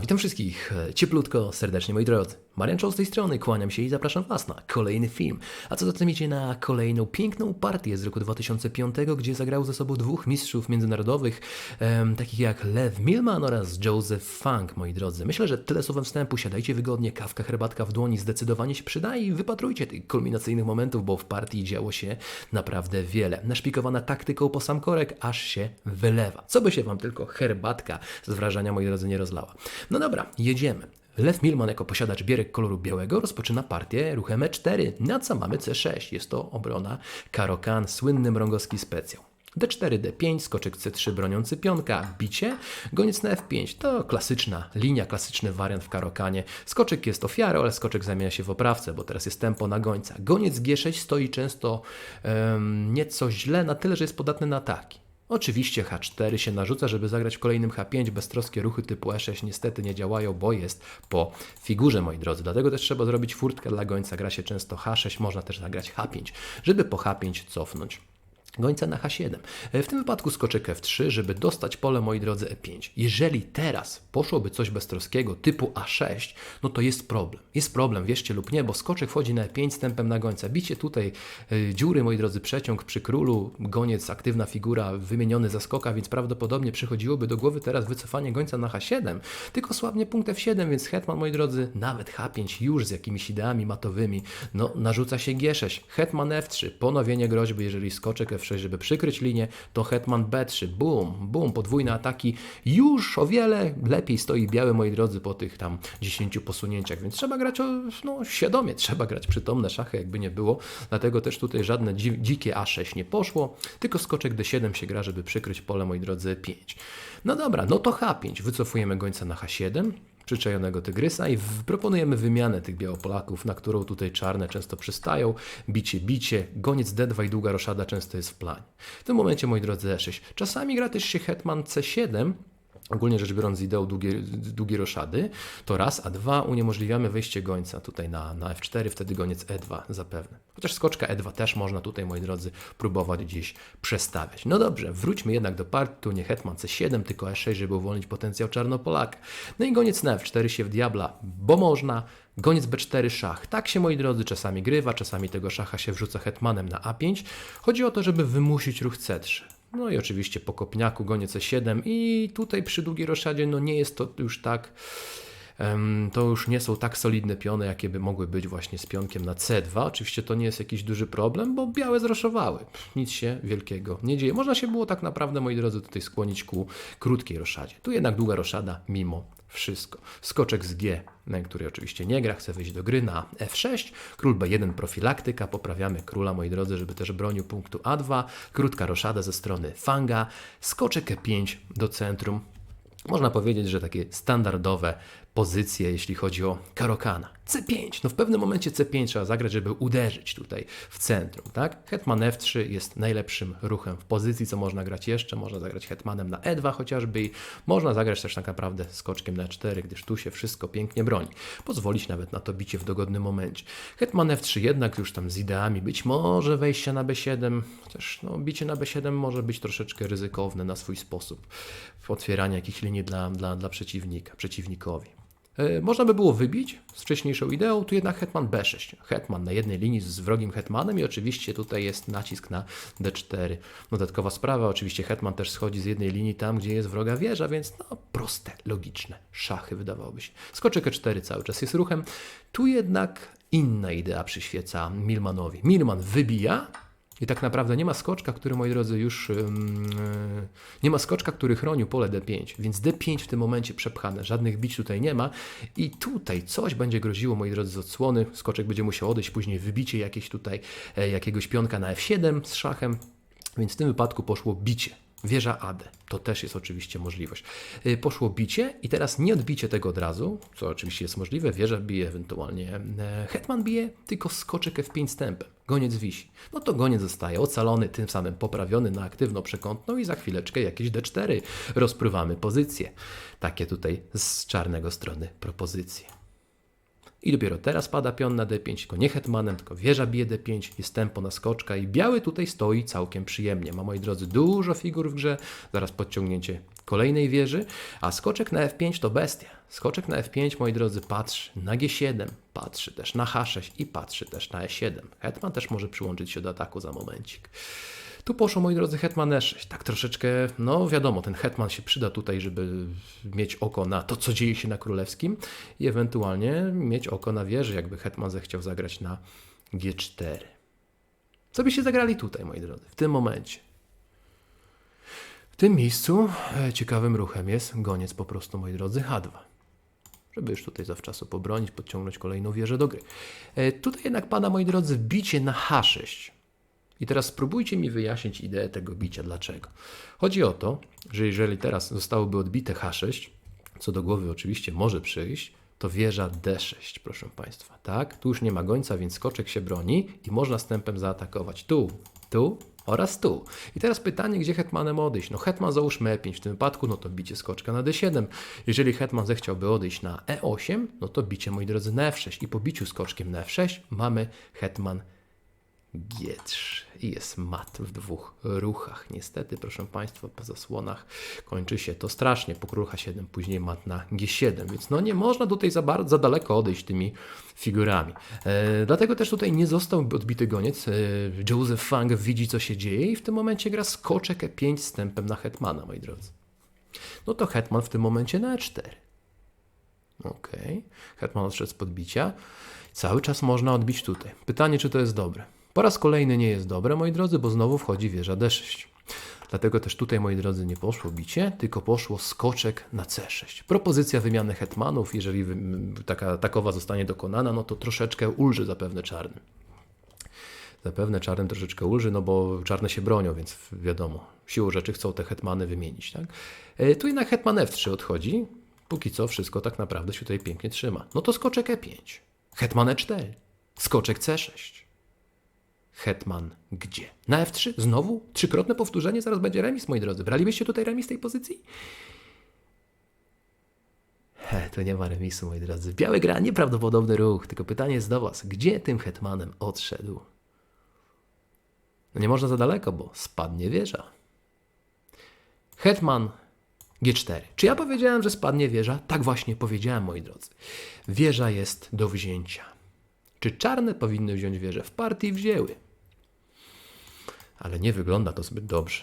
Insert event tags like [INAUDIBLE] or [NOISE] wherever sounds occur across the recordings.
Witam wszystkich cieplutko, serdecznie moi drodzy. Marian Czoł z tej strony, kłaniam się i zapraszam Was na kolejny film. A co zatem idzie na kolejną piękną partię z roku 2005, gdzie zagrało ze sobą dwóch mistrzów międzynarodowych, em, takich jak Lev Milman oraz Joseph Funk, moi drodzy. Myślę, że tyle słowem wstępu, siadajcie wygodnie, kawka, herbatka w dłoni zdecydowanie się przydaje i wypatrujcie tych kulminacyjnych momentów, bo w partii działo się naprawdę wiele. Naszpikowana taktyką po sam korek, aż się wylewa. Co by się Wam tylko herbatka z wrażenia, moi drodzy, nie rozlała. No dobra, jedziemy. Lew Milman jako posiadacz bierek koloru białego rozpoczyna partię ruchem E4, na co mamy C6. Jest to obrona Karokan, słynny mrągowski specjał. D4, D5, skoczek C3 broniący pionka, bicie, goniec na F5. To klasyczna linia, klasyczny wariant w karokanie. Skoczek jest ofiarą, ale skoczek zamienia się w oprawcę, bo teraz jest tempo na gońca. Goniec G6 stoi często em, nieco źle, na tyle, że jest podatny na ataki. Oczywiście H4 się narzuca, żeby zagrać w kolejnym H5. Beztroskie ruchy typu E6 niestety nie działają, bo jest po figurze, moi drodzy. Dlatego też trzeba zrobić furtkę dla gońca. Gra się często H6, można też zagrać H5, żeby po H5 cofnąć. Gońca na H7. W tym wypadku skoczek F3, żeby dostać pole, moi drodzy, E5. Jeżeli teraz poszłoby coś beztroskiego typu A6, no to jest problem. Jest problem, wierzcie lub nie, bo skoczek wchodzi na E5 z tempem na gońca. Bicie tutaj y, dziury, moi drodzy, przeciąg przy królu, goniec, aktywna figura, wymieniony za skoka, więc prawdopodobnie przychodziłoby do głowy teraz wycofanie gońca na H7, tylko słabnie punkt F7, więc hetman, moi drodzy, nawet H5 już z jakimiś ideami matowymi, no narzuca się G6, hetman F3, ponowienie groźby, jeżeli skoczek F6, żeby przykryć linię, to hetman B3, bum, bum, podwójne ataki, już o wiele lepiej stoi biały, moi drodzy, po tych tam 10 posunięciach, więc trzeba grać o, no, świadomie, trzeba grać przytomne szachy, jakby nie było, dlatego też tutaj żadne dzi dzikie A6 nie poszło, tylko skoczek D7 się gra, żeby przykryć pole, moi drodzy, 5. No dobra, no to H5, wycofujemy gońca na H7, przyczajonego tygrysa i proponujemy wymianę tych białopolaków, na którą tutaj czarne często przystają. Bicie, bicie, goniec D2 i długa roszada często jest w planie. W tym momencie, moi drodzy, E6. Czasami gra też się hetman C7, Ogólnie rzecz biorąc, ideą długiej, długiej roszady, to raz, a dwa uniemożliwiamy wejście gońca tutaj na, na F4, wtedy goniec E2 zapewne. Chociaż skoczka E2 też można tutaj, moi drodzy, próbować gdzieś przestawiać. No dobrze, wróćmy jednak do partii, tu nie hetman C7, tylko E6, żeby uwolnić potencjał czarnopolaka. No i goniec na F4 się w diabla, bo można. Goniec B4 szach. Tak się, moi drodzy, czasami grywa, czasami tego szacha się wrzuca hetmanem na A5. Chodzi o to, żeby wymusić ruch C3. No i oczywiście po kopniaku gonię C7 i tutaj przy długiej roszadzie no nie jest to już tak, to już nie są tak solidne piony, jakie by mogły być właśnie z pionkiem na C2. Oczywiście to nie jest jakiś duży problem, bo białe zroszowały. Nic się wielkiego nie dzieje. Można się było tak naprawdę, moi drodzy, tutaj skłonić ku krótkiej roszadzie. Tu jednak długa roszada mimo wszystko. Skoczek z G, na który oczywiście nie gra, chce wyjść do gry na F6, król B1 profilaktyka, poprawiamy króla, moi drodzy, żeby też bronił punktu A2, krótka roszada ze strony Fanga, skoczek E5 do centrum. Można powiedzieć, że takie standardowe pozycje, jeśli chodzi o Karokana. C5, no w pewnym momencie C5 trzeba zagrać, żeby uderzyć tutaj w centrum, tak? Hetman F3 jest najlepszym ruchem w pozycji, co można grać jeszcze. Można zagrać hetmanem na E2 chociażby i można zagrać też tak naprawdę skoczkiem na E4, gdyż tu się wszystko pięknie broni. Pozwolić nawet na to bicie w dogodnym momencie. Hetman F3 jednak już tam z ideami być może wejścia na B7, chociaż no, bicie na B7 może być troszeczkę ryzykowne na swój sposób w otwieraniu jakichś linii dla, dla, dla przeciwnika, przeciwnikowi. E, Można by było wybić z wcześniejszą ideą, tu jednak hetman b6. Hetman na jednej linii z wrogim hetmanem i oczywiście tutaj jest nacisk na d4. Dodatkowa sprawa, oczywiście hetman też schodzi z jednej linii tam, gdzie jest wroga wieża, więc no proste, logiczne szachy wydawałoby się. Skoczek e4 cały czas jest ruchem. Tu jednak inna idea przyświeca Milmanowi. Milman wybija, i tak naprawdę nie ma skoczka, który, moi drodzy, już yy, nie ma skoczka, który chronił pole D5, więc D5 w tym momencie przepchane, żadnych bić tutaj nie ma i tutaj coś będzie groziło, moi drodzy, z odsłony. Skoczek będzie musiał odejść, później wybicie jakieś tutaj e, jakiegoś pionka na F7 z szachem, więc w tym wypadku poszło bicie. Wieża AD. To też jest oczywiście możliwość. Y, Poszło bicie i teraz nie odbicie tego od razu, co oczywiście jest możliwe. Wieża bije ewentualnie. e, Hetman bije tylko skoczek F5 z tempem. Goniec wisi. No to goniec zostaje ocalony, tym samym poprawiony na aktywną przekątną i za chwileczkę jakieś D4. Rozprywamy pozycję. Takie tutaj z czarnego strony propozycje. I dopiero teraz pada pion na D5, tylko nie hetmanem, tylko wieża bije D5, jest tempo na skoczka i biały tutaj stoi całkiem przyjemnie. Ma, moi drodzy, dużo figur w grze, zaraz podciągnięcie kolejnej wieży, a skoczek na F5 to bestia. Skoczek na F5, moi drodzy, patrzy na G7, patrzy też na H6 i patrzy też na E7. Hetman też może przyłączyć się do ataku za momencik. Tu poszło, moi drodzy, hetman E6. Tak troszeczkę, no wiadomo, ten hetman się przyda tutaj, żeby mieć oko na to, co dzieje się na królewskim i ewentualnie mieć oko na wieży, jakby hetman zechciał zagrać na G4. Co byście zagrali tutaj, moi drodzy, w tym momencie? W tym miejscu e, ciekawym ruchem jest goniec po prostu, moi drodzy, H2 żeby już tutaj zawczasu pobronić, podciągnąć kolejną wieżę do gry. E, tutaj jednak pada, moi drodzy, bicie na H6. I teraz spróbujcie mi wyjaśnić ideę tego bicia. Dlaczego? Chodzi o to, że jeżeli teraz zostałoby odbite H6, co do głowy oczywiście może przyjść, to wieża D6, proszę Państwa. Tak? Tu już nie ma gońca, więc skoczek się broni i można stępem zaatakować tu, tu oraz tu. I teraz pytanie, gdzie hetmanem odejść? No hetman załóżmy E5 w tym wypadku, no to bicie skoczka na D7. Jeżeli hetman zechciałby odejść na E8, no to bicie, moi drodzy, na F6. I po biciu skoczkiem na F6 mamy hetman G3 i jest mat w dwóch ruchach. Niestety, proszę Państwa, po zasłonach kończy się to strasznie. Po krucha 7, później mat na G7, więc no nie można tutaj za, bardzo, za daleko odejść tymi figurami. E, dlatego też tutaj nie został odbity goniec. E, Joseph Fang widzi, co się dzieje i w tym momencie gra skoczek E5 z tempem na hetmana, moi drodzy. No to hetman w tym momencie na E4. Ok, hetman odszedł z podbicia. Cały czas można odbić tutaj. Pytanie, czy to jest dobre. Po raz kolejny nie jest dobre, moi drodzy, bo znowu wchodzi wieża D6. Dlatego też tutaj, moi drodzy, nie poszło bicie, tylko poszło skoczek na C6. Propozycja wymiany hetmanów, jeżeli taka, takowa zostanie dokonana, no to troszeczkę ulży zapewne czarnym. Zapewne czarnym troszeczkę ulży, no bo czarne się bronią, więc wiadomo, siłą rzeczy chcą te hetmany wymienić. Tak? E, tu jednak hetman F3 odchodzi. Póki co wszystko tak naprawdę się tutaj pięknie trzyma. No to skoczek E5, hetman E4, skoczek C6 hetman gdzie? Na F3? Znowu? Trzykrotne powtórzenie? Zaraz będzie remis, moi drodzy. Bralibyście tutaj remis tej pozycji? He, to nie ma remisu, moi drodzy. Biały gra nieprawdopodobny ruch, tylko pytanie jest do was. Gdzie tym hetmanem odszedł? No nie można za daleko, bo spadnie wieża. Hetman G4. Czy ja powiedziałem, że spadnie wieża? Tak właśnie powiedziałem, moi drodzy. Wieża jest do wzięcia. Czy czarne powinny wziąć wieżę? W partii wzięły. Ale nie wygląda to zbyt dobrze.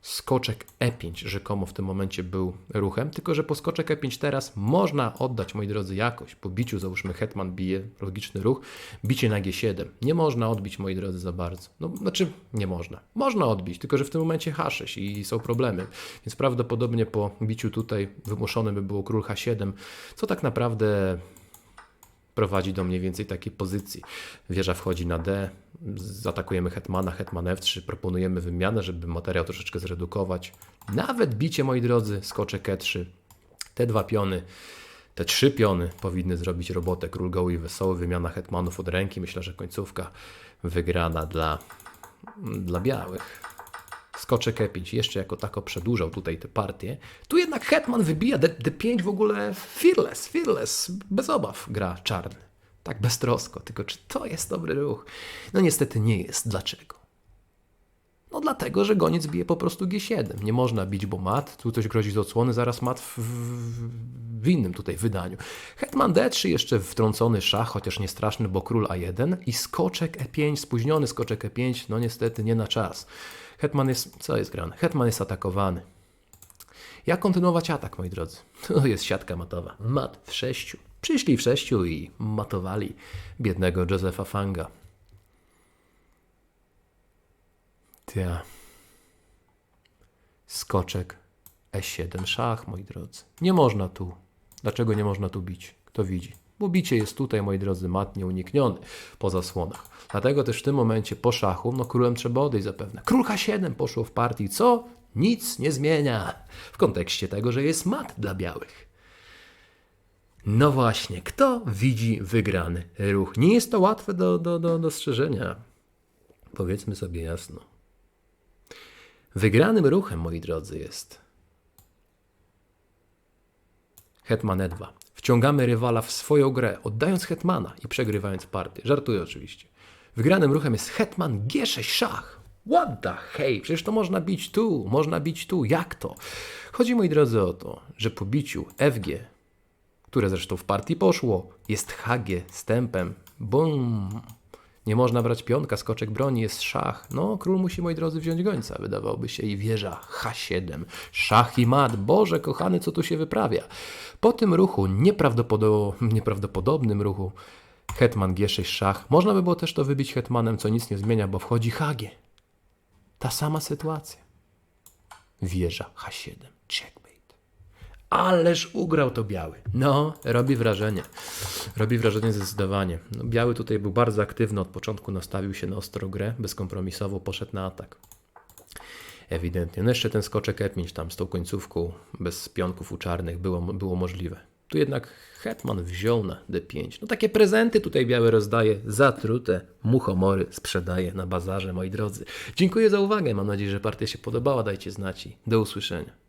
Skoczek E5 rzekomo w tym momencie był ruchem, tylko że po skoczek E5 teraz można oddać, moi drodzy, jakoś. Po biciu, załóżmy, hetman bije, logiczny ruch, bicie na G7. Nie można odbić, moi drodzy, za bardzo. No, znaczy, nie można. Można odbić, tylko że w tym momencie H6 i są problemy. Więc prawdopodobnie po biciu tutaj wymuszony by było król H7, co tak naprawdę prowadzi do mniej więcej takiej pozycji. Wieża wchodzi na D, zaatakujemy hetmana, hetman F3, proponujemy wymianę, żeby materiał troszeczkę zredukować. Nawet bicie, moi drodzy, skoczek E3. Te dwa piony, te trzy piony powinny zrobić robotę. Król goły i wesoły, wymiana hetmanów od ręki. Myślę, że końcówka wygrana dla, dla białych. Skoczek E5 jeszcze jako tako przedłużał tutaj tę partię. Tu jednak Hetman wybija D, D5 w ogóle fearless, fearless, bez obaw gra czarny. Tak beztrosko, tylko czy to jest dobry ruch? No niestety nie jest. Dlaczego? Dlatego, że goniec bije po prostu G7. Nie można bić, bo mat, tu coś grozi z odsłony, zaraz mat w, w, w innym tutaj wydaniu. Hetman D3 jeszcze wtrącony szach, chociaż nie straszny, bo król A1 i skoczek E5, spóźniony skoczek E5, no niestety nie na czas. Hetman jest, co jest grane? Hetman jest atakowany. Jak kontynuować atak, moi drodzy? [LAUGHS] To jest siatka matowa. Mat w sześciu. Przyszli w sześciu i matowali biednego Josefa Fanga. Tia. Skoczek E7 szach, moi drodzy. Nie można tu. Dlaczego nie można tu bić? Kto widzi? Bo bicie jest tutaj, moi drodzy, mat nieunikniony po zasłonach. Dlatego też w tym momencie po szachu, no królem trzeba odejść zapewne. Król H7 poszło w partii, co? Nic nie zmienia w kontekście tego, że jest mat dla białych. No właśnie, kto widzi wygrany ruch? Nie jest to łatwe do, do, do dostrzeżenia. Powiedzmy sobie jasno. Wygranym ruchem, moi drodzy, jest Hetman E2. Wciągamy rywala w swoją grę, oddając hetmana i przegrywając partię. Żartuję oczywiście. Wygranym ruchem jest hetman G6 szach. What the hey? Przecież to można bić tu, można bić tu. Jak to? Chodzi, moi drodzy, o to, że po biciu FG, które zresztą w partii poszło, jest HG z tempem. Bum! Nie można brać pionka, skoczek broni, jest szach. No, król musi, moi drodzy, wziąć gońca, wydawałoby się, i wieża H7. Szach i mat. Boże, kochany, co tu się wyprawia? Po tym ruchu, nieprawdopodo- nieprawdopodobnym ruchu, hetman G6 szach, można by było też to wybić hetmanem, co nic nie zmienia, bo wchodzi HG. Ta sama sytuacja. Wieża H7. Checkmate. Ależ ugrał to biały. No, robi wrażenie. Robi wrażenie zdecydowanie. No, biały tutaj był bardzo aktywny od początku, nastawił się na ostrą grę, bezkompromisowo poszedł na atak. Ewidentnie. No jeszcze ten skoczek F5 tam z tą końcówką, bez pionków u czarnych, było, było możliwe. Tu jednak Hetman wziął na D5. No takie prezenty tutaj biały rozdaje, zatrute muchomory sprzedaje na bazarze, moi drodzy. Dziękuję za uwagę, mam nadzieję, że partia się podobała, dajcie znać i do usłyszenia.